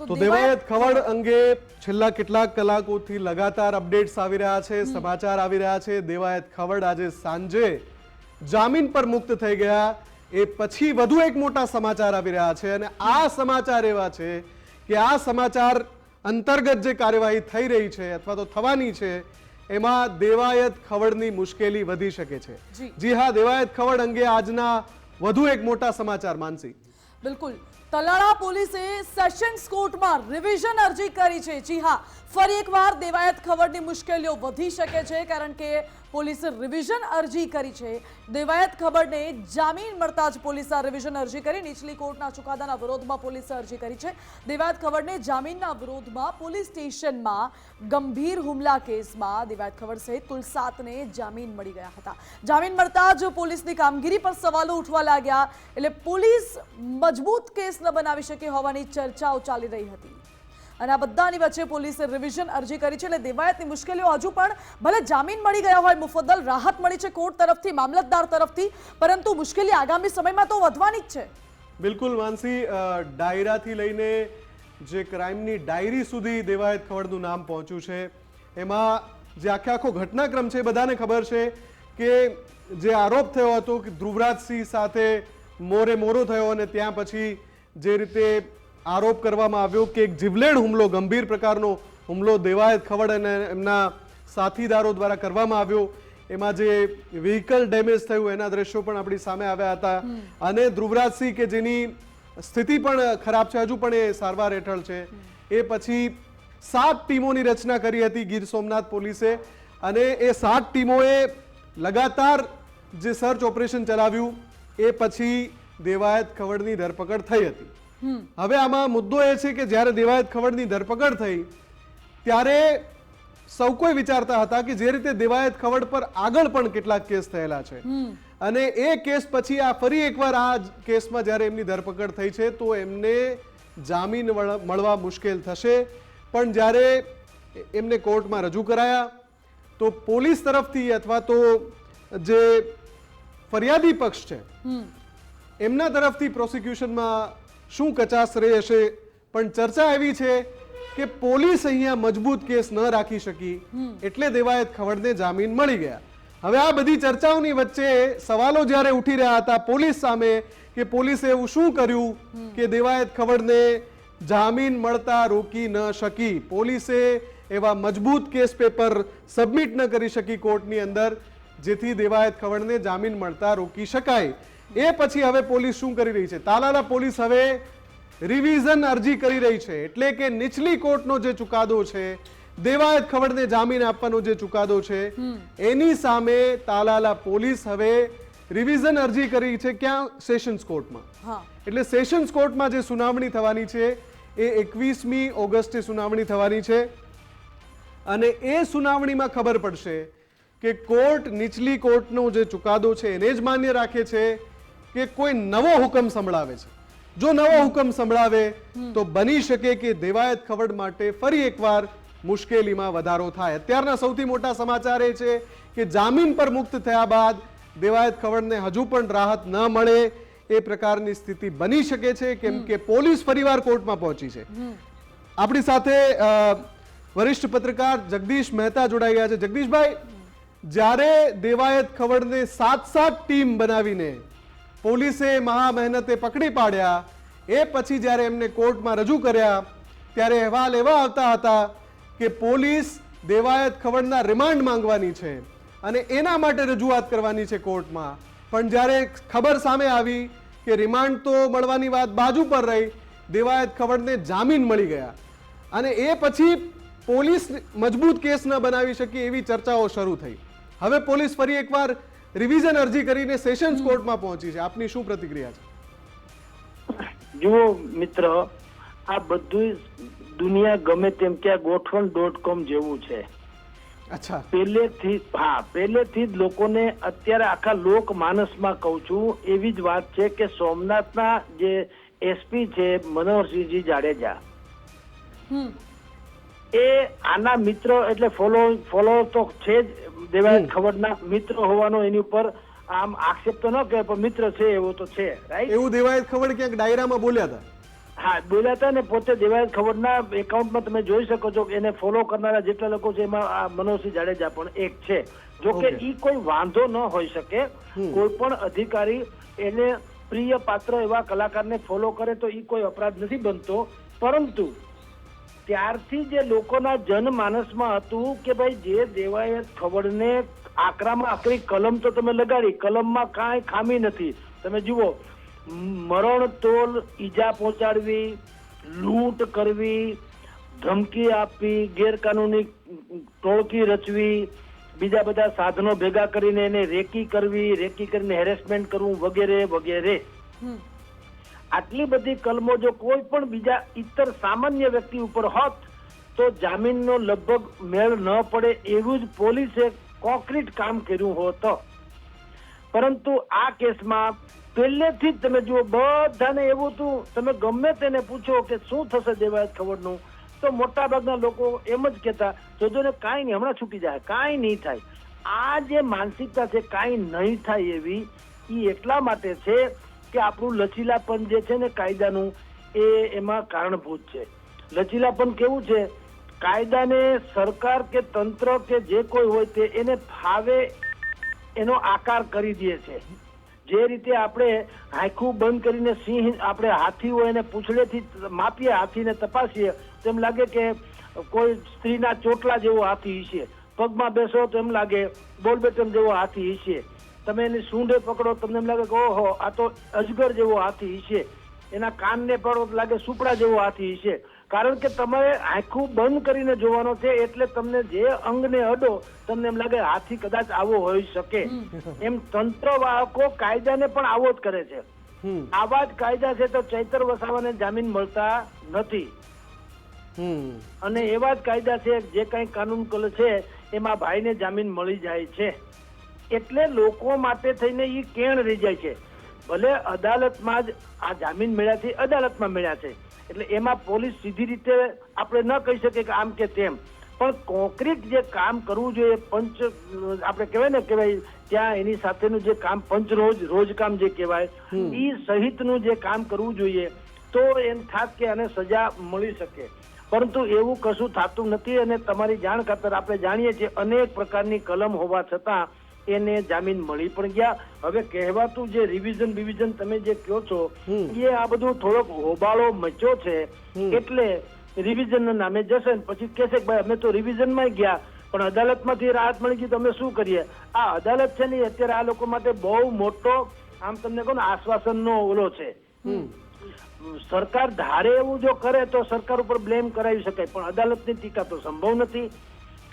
તો દેવાયત ખવડ અંગે છેલ્લા કેટલાક કલાકોથી લગાતાર અપડેટ્સ આવી રહ્યા છે સમાચાર આવી રહ્યા છે. દેવાયત ખવડ આજે સાંજે જામીન પર મુક્ત થઈ ગયા. એ પછી વધુ એક મોટા સમાચાર આવી રહ્યા છે અને આ સમાચાર એવા છે કે આ સમાચાર અંતર્ગત જે કાર્યવાહી થઈ રહી છે અથવા તો થવાની છે એમાં દેવાયત ખવડની મુશ્કેલી વધી શકે છે. જી. હા દેવાયત ખવડ અંગે આજના વધુ એક મોટા સમાચાર માનસી. બિલકુલ. તલાળા પોલીસે સેશન્સ કોર્ટમાં રિવિઝન અરજી કરી છે. જી હા, ફરી એકવાર દેવાયત ખબરની મુશ્કેલીઓ વધી શકે છે કારણ કે પોલીસે રિવિઝન અરજી કરી છે. દેવાયત ખબરને જામીન મળતા જ પોલીસે રિવિઝન અરજી કરી. નીચલી કોર્ટના ચુકાદાના વિરોધમાં પોલીસે અરજી કરી છે. દેવાયત ખબરને જામીનના વિરોધમાં પોલીસ સ્ટેશનમાં ગંભીર હુમલા કેસમાં દેવાયત ખબર સહિત કુલ સાતને જામીન મળી ગયા હતા. જામીન મળતા જ પોલીસની કામગીરી પર સવાલો ઉઠવા લાગ્યા. એટલે પોલીસ મજબૂત કેસ ન બનાવી શકે હોવાની ચર્ચાઓ ચાલી રહી હતી. અને આ બધાની વચ્ચે પોલીસે રિવિઝન અરજી કરી છે એટલે દેવાયતની મુશ્કેલીઓ હજુ પણ ભલે જામીન મળી ગયા હોય, મુફદ્દલ રાહત મળી છે કોર્ટ તરફથી, મામલતદાર તરફથી, પરંતુ મુશ્કેલી આગામી સમયમાં તો વધવાની જ છે. બિલકુલ માનસી ડાયરાથી લઈને જે ક્રાઇમની ડાયરી સુધી દેવાયત ખવડનું નામ પહોંચ્યું છે. એમાં જે આખે આખો ઘટનાક્રમ છે બધાને ખબર છે કે જે આરોપ થયો હતો કે ધ્રુવરાજસિંહ સાથે મોરે મોરો થયો અને ત્યાં પછી જે રીતે આરોપ કરવામાં આવ્યો કે એક જીવલેણ હુમલો ગંભીર પ્રકારનો હુમલો દેવાયત ખવડ અને એમના સાથીદારો દ્વારા કરવામાં આવ્યો. એમાં જે વ્હીકલ ડેમેજ થયું એના દ્રશ્યો પણ આપણી સામે આવ્યા હતા. અને ધ્રુવરાજસિંહ કે જેની સ્થિતિ પણ ખરાબ છે હજુ પણ એ સારવાર હેઠળ છે. એ પછી સાત ટીમોની રચના કરી હતી ગીર સોમનાથ પોલીસે. અને એ સાત ટીમોએ લગાતાર જે સર્ચ ઓપરેશન ચલાવ્યું એ પછી દેવાયત ખવડની ધરપકડ થઈ હતી. હવે આમાં મુદ્દો એ છે કે જ્યારે દેવાયત ખવડની ધરપકડ થઈ ત્યારે સૌ કોઈ વિચારતા હતા કે જે રીતે દેવાયત ખવડ પર આગળ પણ કેટલાક કેસ થયેલા છે. અને એ કેસ પછી આ ફરી એકવાર આ કેસમાં જ્યારે એમની ધરપકડ થઈ છે તો એમને જામીન મળવા મુશ્કેલ થશે. પણ જ્યારે એમને કોર્ટમાં રજૂ કરાયા તો પોલીસ તરફથી અથવા તો જે ફરિયાદી પક્ષ છે એમના તરફથી પ્રોસિક્યુશનમાં શું કચાશ રહી હશે? પણ ચર્ચા એવી છે કે પોલીસ અહીંયા મજબૂત કેસ ન રાખી શકી. એટલે દેવાયત ખવડને જામીન મળી ગયા. હવે આ બધી ચર્ચાઓની વચ્ચે સવાલો જ્યારે ઉઠી રહ્યા હતા પોલીસ સામે કે પોલીસે એવું શું કર્યું કે દેવાયત ખવડને જામીન મળતા રોકી ન શકી? પોલીસે એવા મજબૂત કેસ પેપર સબમિટ ન કરી શકી કોર્ટની અંદર જેથી દેવાયત ખવડને જામીન મળતા રોકી શકાય. એ પછી હવે પોલીસ શું કરી રહી છે? તાલાલા પોલીસ હવે રિવિઝન અરજી કરી રહી છે. એટલે કે નીચલી કોર્ટનો જે ચુકાદો છે દેવાયત ખવડને જામીન આપવાનો જે ચુકાદો છે એની સામે તાલાલા પોલીસ હવે રિવિઝન અરજી કરી છે ક્યાં? સેશન્સ કોર્ટમાં. એટલે સેશન્સ કોર્ટમાં જે સુનાવણી થવાની છે એ એકવીસમી ઓગસ્ટે સુનાવણી થવાની છે. અને એ સુનાવણીમાં ખબર પડશે કે કોર્ટ નીચલી કોર્ટનો જે ચુકાદો છે એને જ માન્ય રાખે છે કે કોઈ નવો હુકમ સંભળાવે છે. જો નવો હુકમ સંભળાવે તો બની શકે કે દેવાયત ખવડ માટે ફરી એકવાર મુશ્કેલીમાં વધારો થાય. અત્યારના સૌથી મોટા સમાચાર એ છે કે જામીન પર મુક્ત થયા બાદ દેવાયત ખવડને હજુ પણ રાહત ન મળે એ પ્રકારની સ્થિતિ બની શકે છે કેમ કે પોલીસ ફરીવાર કોર્ટમાં પહોંચી છે. આપણી સાથે વરિષ્ઠ પત્રકાર જગદીશ મહેતા જોડાઈ ગયા છે. જગદીશભાઈ જ્યારે દેવાયત ખવડને સાત સાત ટીમ બનાવીને પોલીસે મહા મહેનતે પકડી પાડ્યા. એ પછી જ્યારે એમને કોર્ટમાં રજૂ કર્યા, ત્યારે અહેવાલ એવા આવતા હતા કે પોલીસ દેવાયત ખવડના રિમાન્ડ માંગવાની છે અને એના માટે રજૂઆત કરવાની છે કોર્ટમાં. પણ જ્યારે ખબર સામે આવી કે રિમાન્ડ તો મળવાની વાત બાજુ પર રહી, દેવાયત ખવડને જામીન મળી ગયા. અને એ પછી પોલીસ મજબૂત કેસ ન બનાવી શકી એવી ચર્ચાઓ શરૂ થઈ. હવે પોલીસ ફરી એકવાર રિવિઝન અરજી કરીને સેશન્સ કોર્ટમાં પહોંચી છે. આપની શું પ્રતિક્રિયા છે? જુઓ મિત્ર આ બધું દુનિયા ગમે તેમ કે ગોઠવણ ડોટ કોમ જેવું છે. અચ્છા. પહેલેથી હા પહેલેથી જ લોકોને અત્યારે આખા લોક માનસમાં કહું છું એવી જ વાત છે કે સોમનાથના જે એસપી છે મનોહરસિંહજી જાડેજા. એ આના મિત્ર એટલે ફોલો ફોલો તો છે જ દેવાયત ખબરના મિત્ર હોવાનો એની ઉપર આમ આક્ષેપ તો ન કહે પણ મિત્ર છે એવો તો છે રાઈટ એવું દેવાયત ખવડ ક્યાંક ડાયરામાં બોલ્યા હતા? હા બોલ્યા હતા ને પોતે દેવાયત ખબરના એકાઉન્ટમાં તમે જોઈ શકો છો કે એને ફોલો કરનારા જેટલા લોકો છે એમાં આ મનોજસિંહ જાડેજા પણ એક છે. જો કે ઈ કોઈ વાંધો ન હોઈ શકે. કોઈ પણ અધિકારી એને પ્રિય પાત્ર એવા કલાકારને ફોલો કરે તો ઈ કોઈ અપરાધ નથી બનતો. પરંતુ ત્યારથી જે લોકોના જનમાનસમાં હતું કે ભાઈ જે દેવાયત ખબરને આકરામાં આકરી કલમ તો તમે લગાડી, કલમમાં કાંઈ ખામી નથી. તમે જુઓ મરણ તોલ ઈજા પહોંચાડવી, લૂંટ કરવી, ધમકી આપવી, ગેરકાનૂની ટોળકી રચવી, બીજા બધા સાધનો ભેગા કરીને એને રેકી કરવી, રેકી કરીને હેરેસમેન્ટ કરવું વગેરે વગેરે. આટલી બધી કલમો જો કોઈ પણ બીજા ઇતર સામાન્ય વ્યક્તિ ઉપર હોત, તો જામીનનો લગભગ મેળ ન પડે એવું જ પોલીસે કોન્ક્રીટ કામ કર્યું હોત. પરંતુ આ કેસમાં પહેલેથી જ તમે જુઓ, બધાને એવું હતું, તમે ગમે તેને પૂછો કે શું થશે દેવાયત ખબરનું, તો મોટાભાગના લોકો એમ જ કહેતા જોજો ને કાંઈ નહીં, હમણાં છૂટી જાય, કાંઈ નહીં થાય. આ જે માનસિકતા છે, કાંઈ નહીં થાય એવી એ એટલા માટે છે કે આપણું લચીલાપન જે છે ને કાયદાનું, એ એમાં કારણભૂત છે. લચીલાપન કેવું છે? કાયદાને સરકાર કે તંત્ર કે જે કોઈ હોય તે એને ફાવે એનો આકાર કરી દે છે. જે રીતે આપણે હાંખું બંધ કરીને સિંહ આપણે હાથી હોય એને પૂંછડેથી માપીએ, હાથીને તપાસીએ તેમ લાગે કે કોઈ સ્ત્રીના ચોટલા જેવો હાથી હશે. પગમાં બેસો તો એમ લાગે, બોલબેટમ જેવો હાથી હશે. તમે એની સૂંઢે પકડો તમને એમ લાગે કે ઓહો આ તો અજગર જેવો હાથી છે એના કાનને પકડો લાગે સુપડા જેવો હાથી છે કારણ કે તમારે આંખું બંધ કરીને જોવાનો છે એટલે તમને જે અંગને અડો તમને એમ લાગે હાથી કદાચ આવો હોઈ શકે. એમ તંત્ર વાહકો કાયદાને પણ આવો જ કરે છે. આવા જ કાયદા છે તો ચૈતર વસાવાને જામીન મળતા નથી. અને એવા જ કાયદા છે જે કઈ કાનૂન કલ છે એમાં ભાઈને જામીન મળી જાય છે. એટલે લોકો માટે થઈને એ કેણ રહી જાય છે. ભલે અદાલતમાં જ આ જામીન મળ્યાથી અદાલતમાં મળ્યા છે. એટલે એમાં પોલીસ સીધી રીતે આપણે ન કહી શકીએ કે આમ કે તેમ. પણ કોન્ક્રીટ જે કામ કરવું જોઈએ પંચ આપણે કહેવાય ને કહેવાય ત્યાં એની સાથેનું જે કામ પંચ રોજ રોજ કામ જે કહેવાય એ સહિતનું જે કામ કરવું જોઈએ તો એમ થાક કે આને સજા મળી શકે. પરંતુ એવું કશું થતું નથી અને તમારી જાણ ખાતર આપણે જાણીએ છીએ અનેક પ્રકારની કલમ હોવા છતાં એને જામીન મળી પણ ગયા. હવે કહેવાતું જે રિવિઝન બિવિઝન તમે જે કહો છો એ આ બધું થોડોક હોબાળો મચ્યો છે. એટલે રિવિઝનના નામે જશે ને પછી કહેશે કે ભાઈ અમે તો રિવિઝનમાં ગયા પણ અદાલતમાંથી રાહત મળી ગઈ તો અમે શું કરીએ? આ અદાલત છે ને અત્યારે આ લોકો માટે બહુ મોટો આમ તમને કહું ને આશ્વાસનનો ઓલો છે. સરકાર ધારે એવું જો કરે તો સરકાર ઉપર બ્લેમ કરાવી શકાય પણ અદાલતની ટીકા તો સંભવ નથી.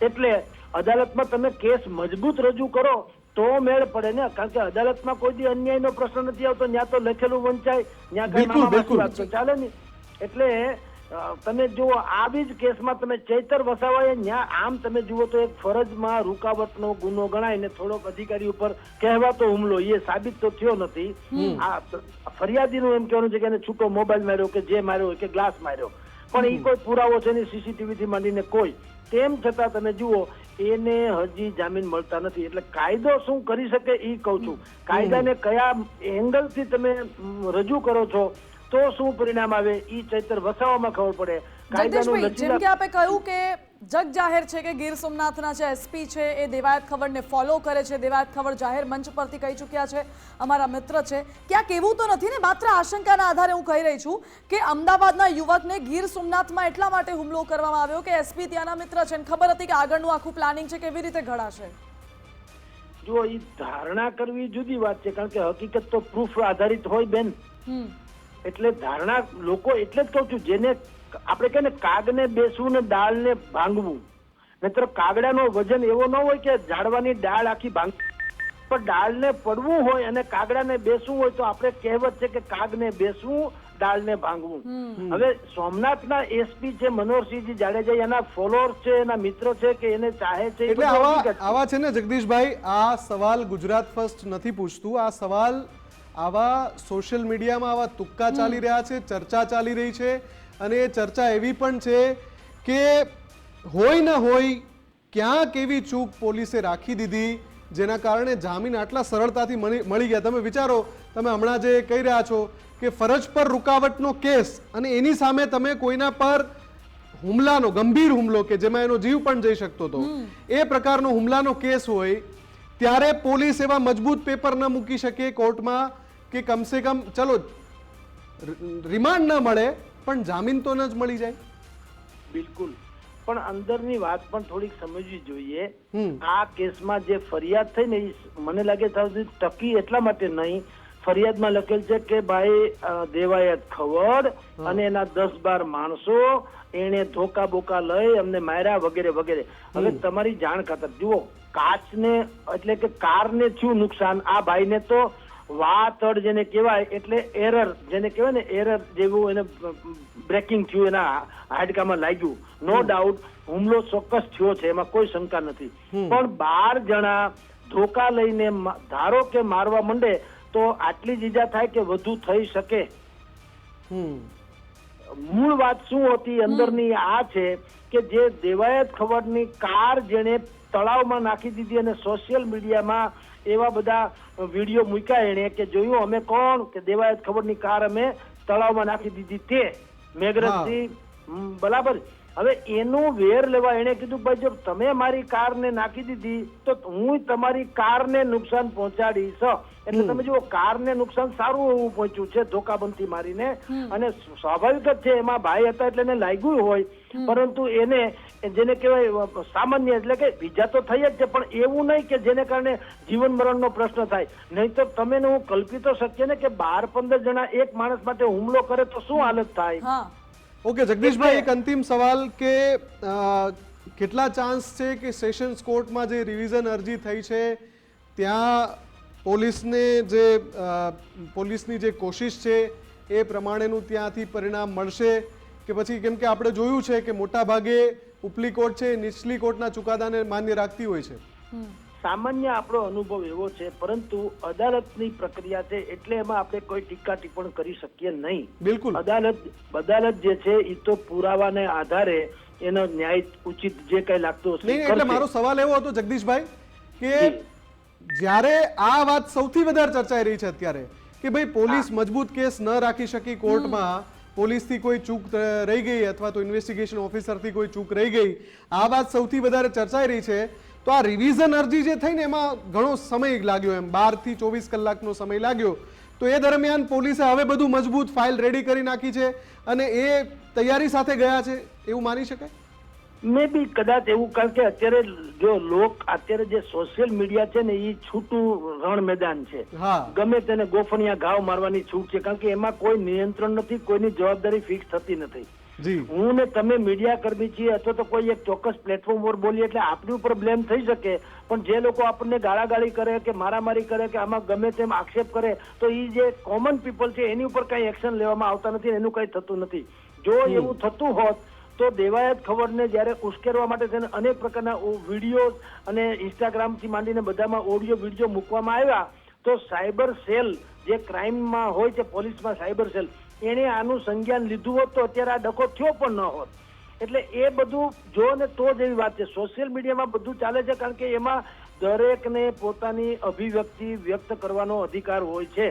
એટલે અદાલતમાં તમે કેસ મજબૂત રજૂ કરો તો મેળ પડે ને? કારણ કે અદાલતમાં કોઈ દી અન્યાયનો પ્રશ્ન નથી આવતો ત્યાં તો લખેલું વંચાય ત્યાં કઈ ચાલે નહીં એટલે તમે જુઓ આવી જ કેસમાં તમે ચૈતર વસાવાએ ન્યા આમ તમે જુઓ તો એક ફરજમાં રૂકાવટનો ગુનો ગણાય ને થોડોક અધિકારી ઉપર કહેવાતો હુમલો એ સાબિત તો થયો નથી. આ ફરિયાદીનું એમ કહેવાનું છે કે એને છૂટો મોબાઈલ માર્યો કે જે માર્યો કે ગ્લાસ માર્યો. પણ એ કોઈ પુરાવો છે નહીં સીસીટીવી થી માંડીને કોઈ. તેમ છતાં તમે જુઓ એને હજી જામીન મળતા નથી. એટલે કાયદો શું કરી શકે એ કહું છું. કાયદાને કયા એંગલથી તમે રજૂ કરો છો તો શું પરિણામ આવે એ ચૈતર વસાવામાં ખબર પડે. કાયદાનું જેમ કે આપે કહ્યું કે જગ જાહેર છે કે ગીર સોમનાથના જે એસપી છે એ દેવાયત ખબરને ફોલો કરે છે. દેવાયત ખબર જાહેર મંચ પરથી કહી ચૂક્યા છે. અમારા મિત્ર છે. ક્યાંક એવું તો નથી ને માત્ર આશંકાના આધારે હું કહી રહી છું કે અમદાવાદના યુવકને ગીર સોમનાથમાં એટલા માટે હુમલો કરવામાં આવ્યો કે એસપી ત્યાંના મિત્ર છે. અને ખબર હતી કે આગળનું આખું પ્લાનિંગ છે કેવી રીતે ઘડાશે. જો એ ધારણા કરવી જુદી વાત છે કારણ કે હકીકત તો પ્રૂફ આધારિત હોય બેન. એટલે ધારણા લોકો એટલે જ કહું છું જેને આપણે કહે ને કાગને બેસવું ને દાળને ભાંગવું. નહીતર કાગડાનો વજન એવો ન હોય કે ઝાડવાની ડાળ આખી ભાંગ પણ ડાળને પડવું હોય અને કાગડાને બેસવું હોય તો આપણે કહેવત છે કે કાગને બેસવું ડાળને ભાંગવું. હવે સોમનાથના એસપી છે મનોહરસિંહજી જાડેજા એના ફોલોઅર છે એના મિત્રો છે કે એને ચાહે છે એટલે આવા આવા છે ને જગદીશભાઈ આ સવાલ ગુજરાત ફર્સ્ટ નથી પૂછતું. આ સવાલ આવા સોશિયલ મીડિયામાં આવા તુક્કા ચાલી રહ્યા છે ચર્ચા ચાલી રહી છે. અને એ ચર્ચા એવી પણ છે કે હોય ન હોય ક્યાંક એવી ચૂક પોલીસે રાખી દીધી જેના કારણે જામીન આટલા સરળતાથી મળી મળી ગયા. તમે વિચારો તમે હમણાં જે કહી રહ્યા છો કે ફરજ પર રૂકાવટનો કેસ અને એની સામે તમે કોઈના પર હુમલાનો ગંભીર હુમલો કે જેમાં એનો જીવ પણ જઈ શકતો હતો એ પ્રકારનો હુમલાનો કેસ હોય ત્યારે પોલીસ એવા મજબૂત પેપર ન મૂકી શકે કોર્ટમાં કે કમસે કમ ચલો રિમાન્ડ ન મળે પણ જામીન તો ન જ મળી જાય. બિલકુલ. પણ અંદરની વાત પણ થોડીક સમજવી જોઈએ. આ કેસમાં જે ફરિયાદ થઈ ને મને લાગે ટકી એટલા માટે નહીં. ફરિયાદમાં લખેલ છે કે ભાઈ દેવાયત ખવડ અને એના દસ બાર માણસો એને ધોકા બોકા લઈ અમને માર્યા વગેરે વગેરે. હવે તમારી જાણ ખાતર. જુઓ કાચને એટલે કે કારને થયું નુકસાન? આ ભાઈને તો વાતડ જેને કહેવાય એટલે એરર જેને કહેવાય ને એરર જેવું એને બ્રેકિંગ થયું એના હાડકામાં લાગ્યું. નો ડાઉટ હુમલો ચોક્કસ થયો છે એમાં કોઈ શંકા નથી. પણ બાર જણા ધોકા લઈને ધારો કે મારવા માંડે તો આટલી જ ઈજા થાય કે વધુ થઈ શકે? મૂળ વાત શું હતી? અંદરની આ છે કે જે દેવાયત ખબરની કાર જેણે તળાવમાં નાખી દીધી અને સોશિયલ મીડિયામાં એવા બધા વીડિયો મૂક્યા એણે કે જોયું અમે કોણ? કે દેવાયત ખબરની કાર અમે તળાવમાં નાખી દીધી તે. મેઘરજસિંહ બરાબર. હવે એનું વેર લેવા એણે કીધું ભાઈ જો તમે મારી કારને નાખી દીધી તો હું તમારી કારને નુકસાન પહોંચાડીશ. એટલે તમે જુઓ કારને નુકસાન સારું એવું પહોંચ્યું છે ધોકાબંધી મારીને. અને સ્વાભાવિક જ છે એમાં ભાઈ હતા એટલે એને લાગ્યું હોય પરંતુ એને જેને કહેવાય સામાન્ય એટલે કે બીજા તો થઈ જ છે પણ એવું નહીં કે જેને કારણે જીવન મરણનો પ્રશ્ન થાય. નહીં તો તમે હું કલ્પી તો શકીએ ને કે બાર પંદર જણા એક માણસ માટે હુમલો કરે તો શું હાલત થાય? ઓકે જગદીશભાઈ એક અંતિમ સવાલ કે કેટલા ચાન્સ છે કે સેશન્સ કોર્ટમાં જે રિવિઝન અરજી થઈ છે ત્યાં પોલીસને જે પોલીસની જે કોશિશ છે એ પ્રમાણેનું ત્યાંથી પરિણામ મળશે? કે પછી કેમ કે આપણે જોયું છે કે મોટા ભાગે ઉપલી કોર્ટ છે નીચલી કોર્ટના ચુકાદાને માન્ય રાખતી હોય છે. સામાન્ય આપણો અનુભવ એવો છે પરંતુ અદાલતની પ્રક્રિયા છે એટલે એમાં આપણે કોઈ ટીકા ટિપ્પણ કરી શકીએ નહીં. બિલકુલ. અદાલત અદાલત જે છે એ તો પુરાવાને આધારે એનો ન્યાય ઉચિત જે કઈ લાગતું હશે નહીં એટલે મારો સવાલ એવો હતો જગદીશભાઈ કે જ્યારે આ વાત સૌથી વધારે ચર્ચાઈ રહી છે અત્યારે કે ભાઈ પોલીસ મજબૂત કેસ ન રાખી શકી કોર્ટમાં પોલીસથી કોઈ ચૂક રહી ગઈ અથવા તો ઇન્વેસ્ટિગેશન ઓફિસરથી કોઈ ચૂક રહી ગઈ, આ વાત સૌથી વધારે ચર્ચાઈ રહી છે. તો આ રિવિઝન અરજી જે થઈ ને એમાં ઘણો સમય લાગ્યો એમ, બારથી ચોવીસ કલાકનો સમય લાગ્યો. તો એ દરમિયાન પોલીસે હવે બધું મજબૂત ફાઇલ રેડી કરી નાખી છે અને એ તૈયારી સાથે ગયા છે, એવું માની શકાય? મે બી કદાચ એવું કારણ કે અત્યારે જો લોક અત્યારે જે સોશિયલ મીડિયા છે ને એ છૂટું રણ મેદાન છે. ગમે તેને ગોફણિયા ઘાવ મારવાની છૂટ છે કારણ કે એમાં કોઈ નિયંત્રણ નથી કોઈની જવાબદારી ફિક્સ થતી નથી. હું ને તમે મીડિયા કર્મી છીએ અથવા તો કોઈ એક ચોક્કસ પ્લેટફોર્મ પર બોલીએ એટલે આપણી ઉપર બ્લેમ થઈ શકે પણ જે લોકો આપણને ગાળાગાળી કરે કે મારામારી કરે કે આમાં ગમે તેમ આક્ષેપ કરે તો એ જે કોમન પીપલ છે એની ઉપર કઈ એક્શન લેવામાં આવતા નથી એનું કઈ થતું નથી. જો એવું થતું હોત તો દેવાયત ખબરને જ્યારે ઉશ્કેરવા માટે તેને અનેક પ્રકારના વીડિયો અને ઇન્સ્ટાગ્રામથી માંડીને બધામાં ઓડિયો વીડિયો મૂકવામાં આવ્યા તો સાયબર સેલ જે ક્રાઇમમાં હોય છે પોલીસમાં સાયબર સેલ એણે આનું સંજ્ઞાન લીધું હોત તો અત્યારે આ ડખો થયો પણ ન હોત. એટલે એ બધું જો ને તો જ એવી વાત છે. સોશિયલ મીડિયામાં બધું ચાલે છે કારણ કે એમાં દરેકને પોતાની અભિવ્યક્તિ વ્યક્ત કરવાનો અધિકાર હોય છે.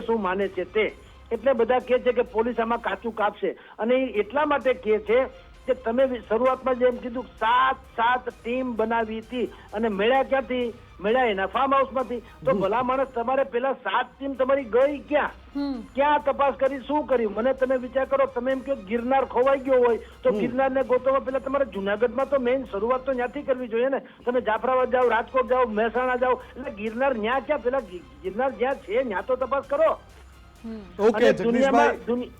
શું માને છે તે? એટલે બધા કહે છે કે પોલીસ આમાં કાચું કાપશે. અને એ એટલા માટે કહે છે કે તમે શરૂઆતમાં જેમ કીધું સાત સાત ટીમ બનાવી હતી અને મેળ્યા ક્યાંથી? મળ્યા એના ફાર્મ હાઉસમાંથી તો ભલા માણસ તમારે પેલા સાત ટીમ તમારી ગઈ ક્યાં? ક્યાં તપાસ કરી શું કર્યું? મને તમે વિચાર કરો તમે એમ કહો ગિરનાર ખોવાઈ ગયો હોય તો ગિરનારને ગોતવા પેલા તમારે જુનાગઢમાં તો મેઇન શરૂઆત તો ત્યાંથી કરવી જોઈએ ને. તમે જાફરાબાદ જાઓ રાજકોટ જાઓ મહેસાણા જાઓ એટલે ગિરનાર ન્યા ક્યાં? પેલા ગિરનાર જ્યાં છે ત્યાં તો તપાસ કરો. ઓકે જગદીશભાઈ.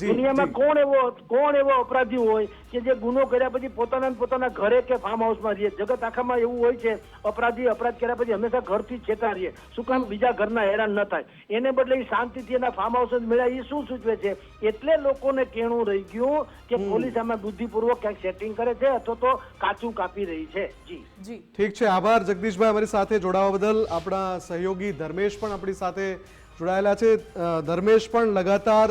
દુનિયામાં કોણ એવો કોણ એવો અપરાધી હોય કે જે ગુનો કર્યા પછી પોતાના પોતાના ઘરે કે ફાર્મ હાઉસમાં રહીએ? જગત આખામાં એવું હોય છે અપરાધી અપરાધ કર્યા પછી હંમેશા ઘરથી છેતા રહીએ. શું કામ બીજા ઘરના હેરાન ન થાય? એને બદલે શાંતિથી એના ફાર્મ હાઉસ જ મળ્યા એ શું સૂચવે છે? એટલે લોકોને કેણું રહી ગયું કે પોલીસ આમાં બુદ્ધિપૂર્વક ક્યાંક સેટિંગ કરે છે અથવા તો કાચું કાપી રહી છે. જી. જી. ઠીક છે આભાર જગદીશભાઈ અમારી સાથે જોડાવા બદલ. આપણા સહયોગી ધર્મેશ પણ આપણી સાથે જોડાયેલા છે. ધર્મેશ પણ લગાતાર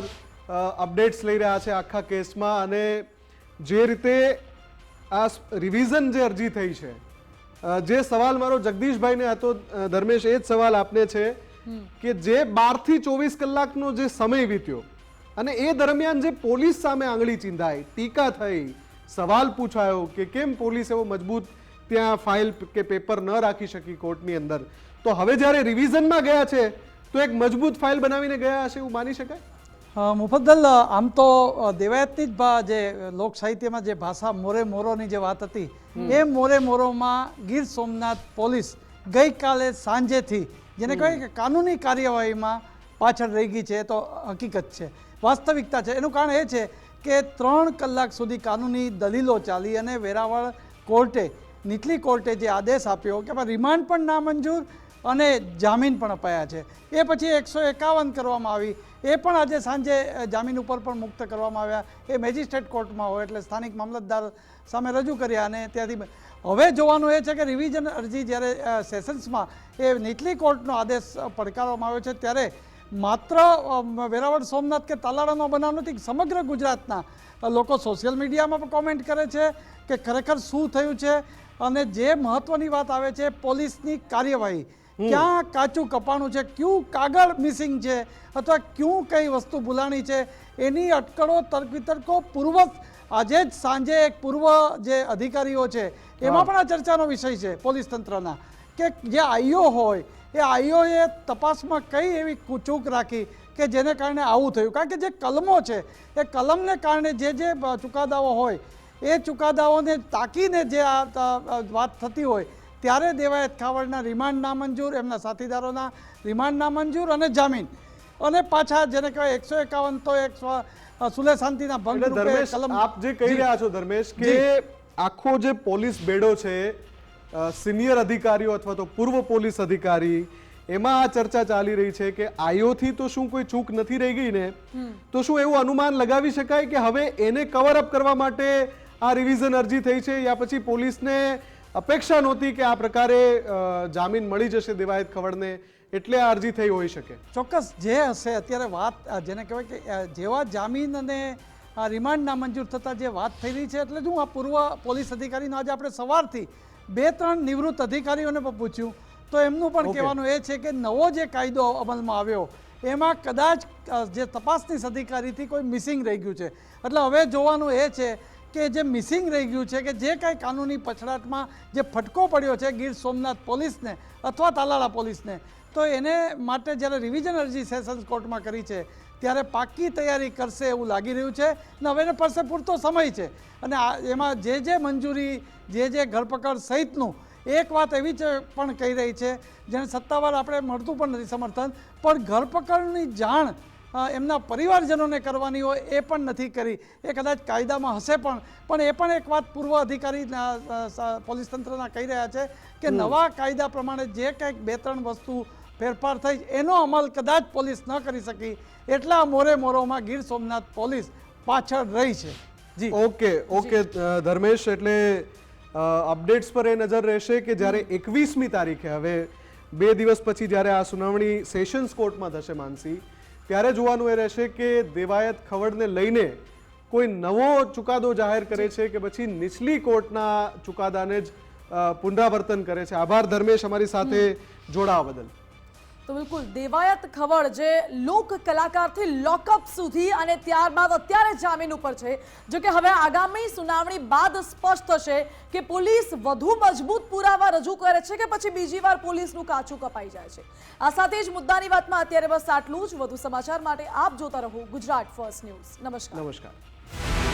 અપડેટ્સ લઈ રહ્યા છે આખા કેસમાં અને જે રીતે આ રિવિઝન જે અરજી થઈ છે જે સવાલ મારો જગદીશભાઈને હતો ધર્મેશ એ જ સવાલ આપને છે કે જે બારથી ચોવીસ કલાકનો જે સમય વીત્યો અને એ દરમિયાન જે પોલીસ સામે આંગળી ચીંધાઈ ટીકા થઈ સવાલ પૂછાયો કે કેમ પોલીસ એવો મજબૂત ત્યાં ફાઇલ કે પેપર ન રાખી શકી કોર્ટની અંદર. તો હવે જ્યારે રિવિઝનમાં ગયા છે તો એક મજબૂત ફાઇલ બનાવીને ગયા હશે એવું માની શકાય? મુફદ્દલ આમ તો દેવાયતની જ જે લોક સાહિત્યમાં જે ભાષા મોરે મોરોની જે વાત હતી એ મોરે મોરોમાં ગીર સોમનાથ પોલીસ ગઈકાલે સાંજેથી જેને કહેવાય કે કાનૂની કાર્યવાહીમાં પાછળ રહી ગઈ છે એ તો હકીકત છે વાસ્તવિકતા છે. એનું કારણ એ છે કે ત્રણ કલાક સુધી કાનૂની દલીલો ચાલી અને વેરાવળ કોર્ટે નીચલી કોર્ટે જે આદેશ આપ્યો કે રિમાન્ડ પણ નામંજૂર અને જામીન પણ અપાયા છે. એ પછી એકસો એકાવન કરવામાં આવી. એ પણ આજે સાંજે જામીન ઉપર પણ મુક્ત કરવામાં આવ્યા. એ મેજિસ્ટ્રેટ કોર્ટમાં હોય એટલે સ્થાનિક મામલતદાર સામે રજૂ કર્યા અને ત્યાંથી હવે જોવાનું એ છે કે રિવિઝન અરજી જ્યારે સેશન્સમાં એ નીચલી કોર્ટનો આદેશ પડકારવામાં આવ્યો છે, ત્યારે માત્ર વેરાવળ સોમનાથ કે તાલાળાનો બનાવ નથી, સમગ્ર ગુજરાતના લોકો સોશિયલ મીડિયામાં પણ કોમેન્ટ કરે છે કે ખરેખર શું થયું છે અને જે મહત્ત્વની વાત આવે છે પોલીસની કાર્યવાહી. ક્યાં કાચું કપાણું છે ક્યું કાગળ મિસિંગ છે અથવા ક્યું કઈ વસ્તુ ભૂલાણી છે એની અટકળો તર્ક વિતર્કો પૂર્વ આજે જ સાંજે એક પૂર્વ જે અધિકારીઓ છે એમાં પણ આ ચર્ચાનો વિષય છે પોલીસ તંત્રના કે જે આઈઓ હોય એ આઈઓએ તપાસમાં કઈ એવી ચૂક રાખી કે જેને કારણે આવું થયું? કારણ કે જે કલમો છે એ કલમને કારણે જે જે ચુકાદાઓ હોય એ ચુકાદાઓને તાકીને જે આ વાત થતી હોય ત્યારે દેવાયત ખાવડના રિમાન્ડ નામંજૂર એમના સાથીદારોના રિમાન્ડ નામંજૂર અને જામીન. અને પાછા જેને કહેવાય એકસો એકાવન તો એક સુલે શાંતિના ભંગ રૂપે આપ જે કહી રહ્યા છો ધર્મેશ કે આખો જે પોલીસ બેડો છે સિનિયર અધિકારીઓ અથવા તો પૂર્વ પોલીસ અધિકારી એમાં આ ચર્ચા ચાલી રહી છે કે આયોથી તો શું કોઈ ચૂક નથી રહી ગઈ ને? તો શું એવું અનુમાન લગાવી શકાય કે હવે એને કવર અપ કરવા માટે આ રિવિઝન અરજી થઈ છે યા પછી પોલીસને અપેક્ષા નહોતી કે આ પ્રકારે જામીન મળી જશે દેવાયત ખવડને એટલે આ અરજી થઈ હોઈ શકે. ચોક્કસ જે હશે અત્યારે વાત જેને કહેવાય કે જેવા જામીન અને આ રિમાન્ડ નામંજૂર થતાં જે વાત થઈ રહી છે એટલે જ હું આ પૂર્વ પોલીસ અધિકારીનો આજે આપણે સવારથી બે ત્રણ નિવૃત્ત અધિકારીઓને પણ પૂછ્યું. તો એમનું પણ કહેવાનું એ છે કે નવો જે કાયદો અમલમાં આવ્યો એમાં કદાચ જે તપાસની અધિકારીથી કોઈ મિસિંગ રહી ગયું છે. એટલે હવે જોવાનું એ છે કે જે મિસિંગ રહી ગયું છે, કે જે કાંઈ કાનૂની પછડાટમાં જે ફટકો પડ્યો છે ગીર સોમનાથ પોલીસને અથવા તાલાળા પોલીસને, તો એને માટે જ્યારે રિવિઝન અરજી સેશન્સ કોર્ટમાં કરી છે, ત્યારે પાકી તૈયારી કરશે એવું લાગી રહ્યું છે. અને હવે એને પાસે પૂરતો સમય છે. અને એમાં જે જે મંજૂરી, જે જે ધરપકડ સહિતનું, એક વાત એવી છે પણ કહી રહી છે, જેને સત્તાવાર આપણે મળતું પણ નથી સમર્થન, પણ ધરપકડની જાણ એમના પરિવારજનોને કરવાની હોય એ પણ નથી કરી. એ કદાચ કાયદામાં હશે પણ પણ એ પણ એક વાત પૂર્વ અધિકારી પોલીસ તંત્રના કહી રહ્યા છે કે નવા કાયદા પ્રમાણે જે કંઈક બે ત્રણ વસ્તુ ફેરફાર થઈ એનો અમલ કદાચ પોલીસ ન કરી શકી. એટલા મોરે મોરોમાં ગીર સોમનાથ પોલીસ પાછળ રહી છે. જી. ઓકે ઓકે ધર્મેશ એટલે અપડેટ્સ પર એ નજર રહેશે કે જ્યારે એકવીસમી તારીખે હવે બે દિવસ પછી જ્યારે આ સુનાવણી સેશન્સ કોર્ટમાં થશે માનસી ત્યારે જોવાનું એ રહેશે કે દેવાયત ખવડને લઈને કોઈ નવો ચુકાદો જાહેર કરે છે કે પછી નીચલી કોર્ટના ચુકાદાને જ પુનરાવર્તન કરે છે. આભાર ધર્મેશ અમારી સાથે જોડાવા બદલ. તો બિલકુલ, દેવાયત ખવડ જે લોક કલાકારથી લોકઅપ સુધી અને ત્યારબાદ અત્યારે જામીન ઉપર છે, જો કે હવે આગામી સુનાવણી બાદ સ્પષ્ટ થશે કે પોલીસ વધુ મજબૂત પુરાવા રજૂ કરે છે કે પછી બીજી વાર પોલીસનું કાચું કપાઈ જાય છે. આ સાથે જ મુદ્દાની વાતમાં અત્યારે બસ આટલું જ. વધુ સમાચાર માટે આપ જોતા રહો ગુજરાત ફર્સ્ટ ન્યૂઝ. નમસ્કાર. નમસ્કાર.